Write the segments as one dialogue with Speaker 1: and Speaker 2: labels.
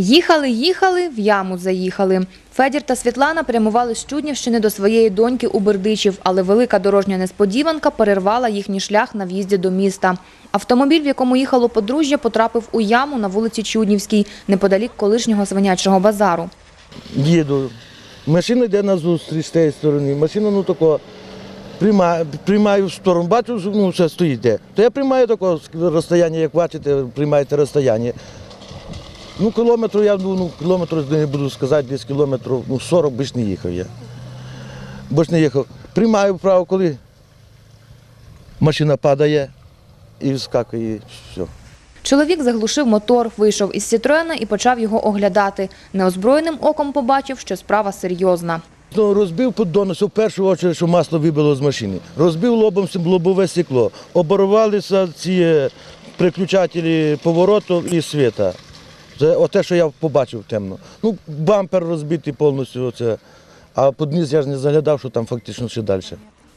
Speaker 1: Їхали, їхали, в яму заїхали. Федір та Світлана прямували з Чуднівщини до своєї доньки у Бердичів, але велика дорожня несподіванка перервала їхній шлях на в'їзді до міста. Автомобіль, в якому їхало подружжя, потрапив у яму на вулиці Чуднівській, неподалік колишнього свинячого базару.
Speaker 2: їду. Машина йде на зустріч з тієї сторони. Машина ну тако приймаю, приймаю в сторону, бачу, ну, все стоїть де. То я приймаю таке розстояння, як бачите, приймаєте розстояння. Ну, кілометру я ну, кілометру не буду сказати, десь кілометрів, ну, 40 більш не їхав я. Більш не їхав. Приймаю вправо, коли машина падає і вскакує, все.
Speaker 1: Чоловік заглушив мотор, вийшов із Сітроена і почав його оглядати. Неозброєним оком побачив, що справа серйозна.
Speaker 2: Ну, розбив поддон, в першу чергу, що масло вибило з машини. Розбив лобом лобове стекло. Оборвалися ці е, приключателі повороту і світа. Це те, що я побачив темно. Ну, бампер розбитий повністю. Оце. А під низ я ж не заглядав, що там фактично ще далі.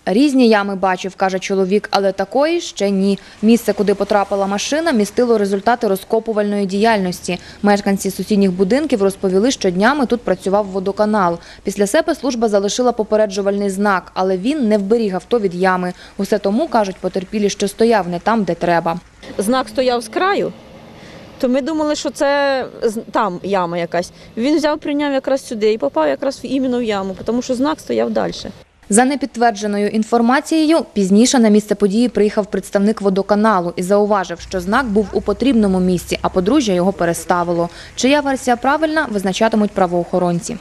Speaker 1: Різні ями бачив, каже чоловік, але такої ще ні. Місце, куди потрапила машина, містило результати розкопувальної діяльності. Мешканці сусідніх будинків розповіли, що днями тут працював водоканал. Після себе служба залишила попереджувальний знак, але він не вберіг авто від ями. Усе тому, кажуть потерпілі, що стояв не там, де треба.
Speaker 3: знак стояв з краю, то ми думали, що це там яма якась. Він взяв, прийняв якраз сюди і попав якраз іменно в яму, тому що знак стояв далі.
Speaker 1: За непідтвердженою інформацією, пізніше на місце події приїхав представник водоканалу і зауважив, що знак був у потрібному місці, а подружжя його переставило. Чия версія правильна, визначатимуть правоохоронці.